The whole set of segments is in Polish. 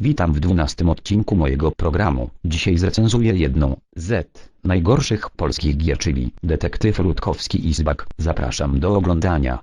Witam w dwunastym odcinku mojego programu. Dzisiaj zrecenzuję jedną z najgorszych polskich gier, czyli Detektyw Rutkowski i Zbak. Zapraszam do oglądania.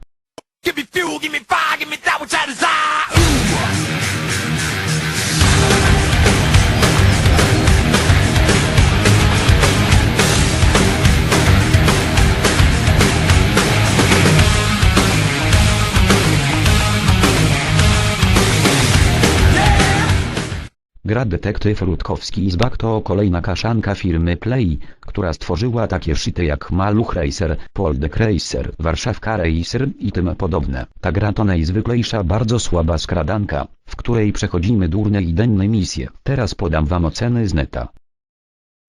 Gra Detektyw Rutkowski i Zbak to kolejna kaszanka firmy Play, która stworzyła takie shity jak Maluch Racer, Poldek Racer, Warszawka Racer i tym podobne. Ta gra to najzwyklejsza bardzo słaba skradanka, w której przechodzimy durne i denne misje. Teraz podam wam oceny z neta.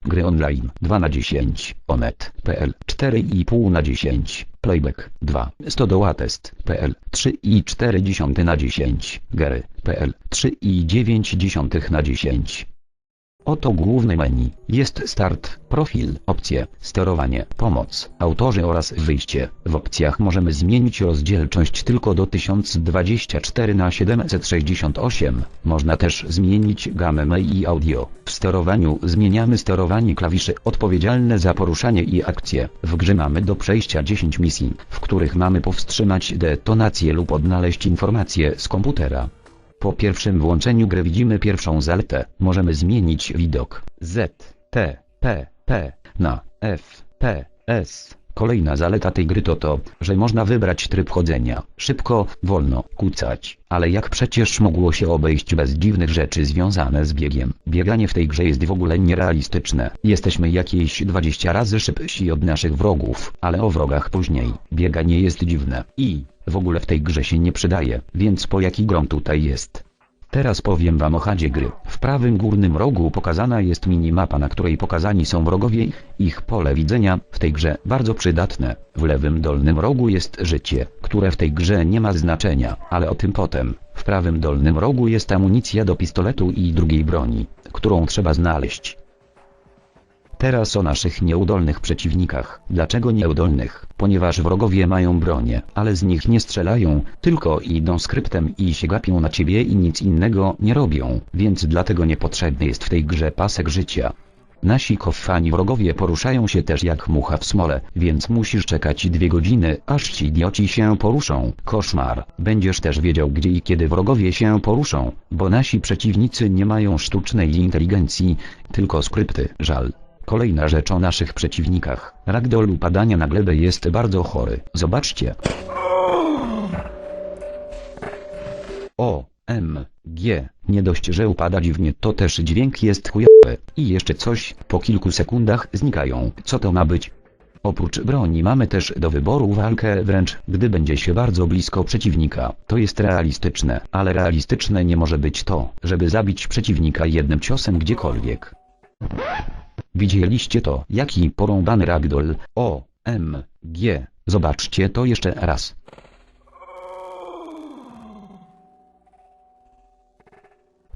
Gry online 2 na 10, onet.pl 4,5 na 10, playback 2, stodołatest.pl 3,4 na 10, gery.pl 3,9 na 10. Oto główne menu. Jest start, profil, opcje, sterowanie, pomoc, autorzy oraz wyjście. W opcjach możemy zmienić rozdzielczość tylko do 1024 na 768. Można też zmienić gamę i audio. W sterowaniu zmieniamy sterowanie klawiszy odpowiedzialne za poruszanie i akcje. W grze mamy do przejścia 10 misji, w których mamy powstrzymać detonację lub odnaleźć informacje z komputera. Po pierwszym włączeniu gry widzimy pierwszą zaletę. Możemy zmienić widok Z, T, P, P na F, P, S. Kolejna zaleta tej gry to to, że można wybrać tryb chodzenia. Szybko, wolno, kucać. Ale jak przecież mogło się obejść bez dziwnych rzeczy związane z biegiem? Bieganie w tej grze jest w ogóle nierealistyczne. Jesteśmy jakieś 20 razy szybsi od naszych wrogów, ale o wrogach później. Bieganie jest dziwne i w ogóle w tej grze się nie przydaje, więc po jaki grom tutaj jest? Teraz powiem wam o chadzie gry. W prawym górnym rogu pokazana jest minimapa, na której pokazani są wrogowie, ich pole widzenia, w tej grze bardzo przydatne. W lewym dolnym rogu jest życie, które w tej grze nie ma znaczenia, ale o tym potem. W prawym dolnym rogu jest amunicja do pistoletu i drugiej broni, którą trzeba znaleźć. Teraz o naszych nieudolnych przeciwnikach. Dlaczego nieudolnych? Ponieważ wrogowie mają bronię, ale z nich nie strzelają, tylko idą skryptem i się gapią na ciebie i nic innego nie robią, więc dlatego niepotrzebny jest w tej grze pasek życia. Nasi kochani wrogowie poruszają się też jak mucha w smole, więc musisz czekać dwie godziny, aż ci idioci się poruszą. Koszmar. Będziesz też wiedział gdzie i kiedy wrogowie się poruszą, bo nasi przeciwnicy nie mają sztucznej inteligencji, tylko skrypty. Żal. Kolejna rzecz o naszych przeciwnikach. Ragdoll upadania na glebę jest bardzo chory. Zobaczcie. O, M, G. Nie dość, że upada dziwnie, to też dźwięk jest chujowy. I jeszcze coś, po kilku sekundach znikają. Co to ma być? Oprócz broni mamy też do wyboru walkę wręcz, gdy będzie się bardzo blisko przeciwnika. To jest realistyczne, ale realistyczne nie może być to, żeby zabić przeciwnika jednym ciosem gdziekolwiek. Widzieliście to, jaki porąbany ragdoll, o, M, G, zobaczcie to jeszcze raz.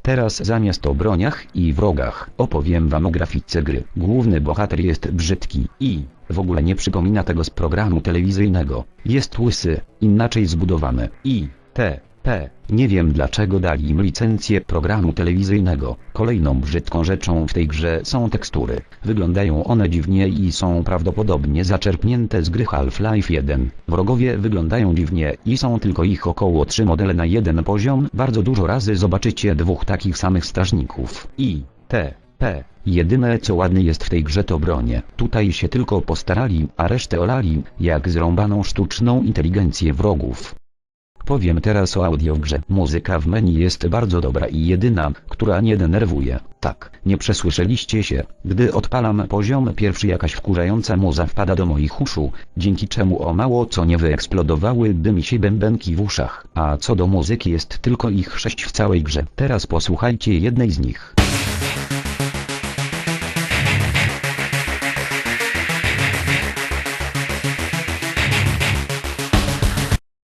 Teraz zamiast o broniach i wrogach opowiem wam o grafice gry. Główny bohater jest brzydki i w ogóle nie przypomina tego z programu telewizyjnego. Jest łysy, inaczej zbudowany i t. P. Nie wiem dlaczego dali im licencję programu telewizyjnego. Kolejną brzydką rzeczą w tej grze są tekstury. Wyglądają one dziwnie i są prawdopodobnie zaczerpnięte z gry Half-Life 1. Wrogowie wyglądają dziwnie i są tylko ich około 3 modele na jeden poziom. Bardzo dużo razy zobaczycie dwóch takich samych strażników. I T. P. Jedyne co ładne jest w tej grze to bronie. Tutaj się tylko postarali, a resztę olali, jak zrąbaną sztuczną inteligencję wrogów. Powiem teraz o audio w grze. Muzyka w menu jest bardzo dobra i jedyna, która nie denerwuje. Tak, nie przesłyszeliście się. Gdy odpalam poziom pierwszy jakaś wkurzająca muza wpada do moich uszu, dzięki czemu o mało co nie wyeksplodowałyby mi się bębenki w uszach. A co do muzyki jest tylko ich sześć w całej grze. Teraz posłuchajcie jednej z nich.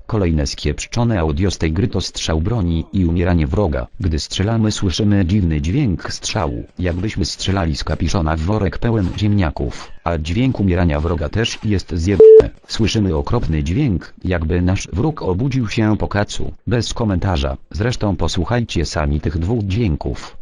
Kolejne skiepszczone audio z tej gry to strzał broni i umieranie wroga. Gdy strzelamy słyszymy dziwny dźwięk strzału, jakbyśmy strzelali z kapiszona w worek pełen ziemniaków, a dźwięk umierania wroga też jest zjebany. Słyszymy okropny dźwięk, jakby nasz wróg obudził się po kacu. Bez komentarza, zresztą posłuchajcie sami tych dwóch dźwięków.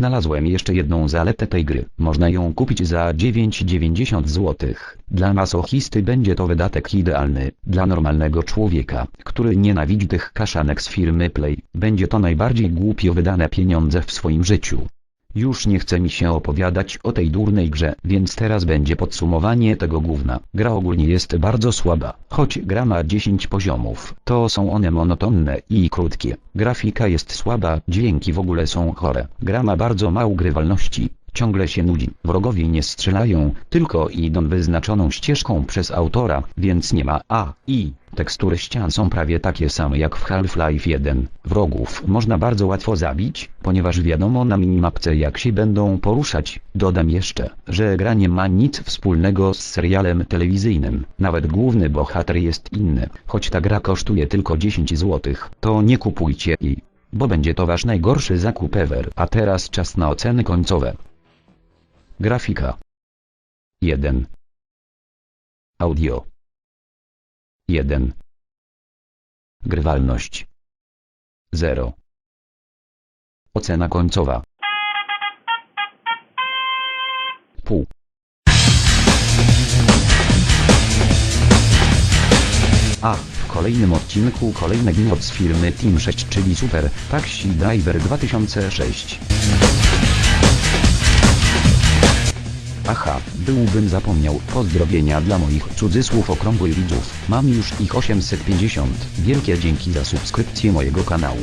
Znalazłem jeszcze jedną zaletę tej gry. Można ją kupić za 9,90 zł. Dla masochisty będzie to wydatek idealny. Dla normalnego człowieka, który nienawidzi tych kaszanek z firmy Play, będzie to najbardziej głupio wydane pieniądze w swoim życiu. Już nie chce mi się opowiadać o tej durnej grze, więc teraz będzie podsumowanie tego gówna. Gra ogólnie jest bardzo słaba, choć gra ma 10 poziomów, to są one monotonne i krótkie. Grafika jest słaba, dźwięki w ogóle są chore. Gra ma bardzo mało grywalności, ciągle się nudzi. Wrogowie nie strzelają, tylko idą wyznaczoną ścieżką przez autora, więc nie ma A, I. Tekstury ścian są prawie takie same jak w Half-Life 1. Wrogów można bardzo łatwo zabić, ponieważ wiadomo na minimapce jak się będą poruszać. Dodam jeszcze, że gra nie ma nic wspólnego z serialem telewizyjnym. Nawet główny bohater jest inny. Choć ta gra kosztuje tylko 10 zł, to nie kupujcie jej. Bo będzie to wasz najgorszy zakup ever. A teraz czas na oceny końcowe. Grafika. 1 Audio. 1 Grywalność. 0 Ocena końcowa. Pół. A w kolejnym odcinku kolejny gnot z firmy Team 6 czyli Super Taxi Driver 2006 Aha, byłbym zapomniał. Pozdrowienia dla moich cudzysłów okrągłych widzów. Mam już ich 850. Wielkie dzięki za subskrypcję mojego kanału.